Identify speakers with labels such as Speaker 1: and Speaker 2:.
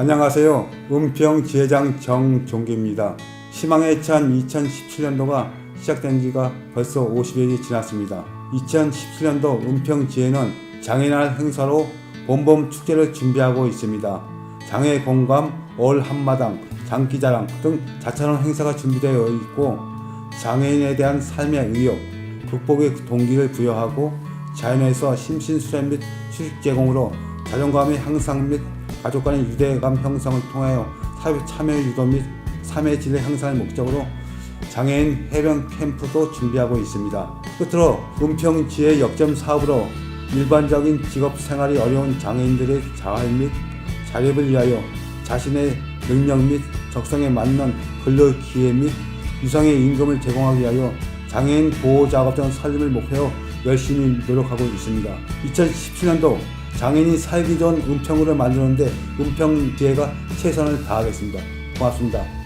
Speaker 1: 안녕하세요. 은평 지회장 정종기입니다. 희망에 찬 2017년도가 시작된 지가 벌써 50여일이 지났습니다. 2017년도 은평 지회는 장애날 행사로 봄봄 축제를 준비하고 있습니다. 장애 공감, 올 한마당, 장기자랑 등 자차원 행사가 준비되어 있고 장애인에 대한 삶의 의욕, 극복의 동기를 부여하고 자연에서 심신수련 및 휴식 제공으로 자존감의 향상 및 가족 간의 유대감 형성을 통하여 사회 참여 유도 및 삶의 질의 향상을 목적으로 장애인 해변 캠프도 준비하고 있습니다. 끝으로 은평 지혜 역점 사업으로 일반적인 직업 생활이 어려운 장애인들의 자활 및 자립을 위하여 자신의 능력 및 적성에 맞는 근로 기회 및 유상의 임금을 제공하기 위하여 장애인 보호 작업 등 살림을 목표로 열심히 노력하고 있습니다. 2017년도 장애인이 살기 좋은 은평으로 만드는데 은평 지혜가 최선을 다하겠습니다. 고맙습니다.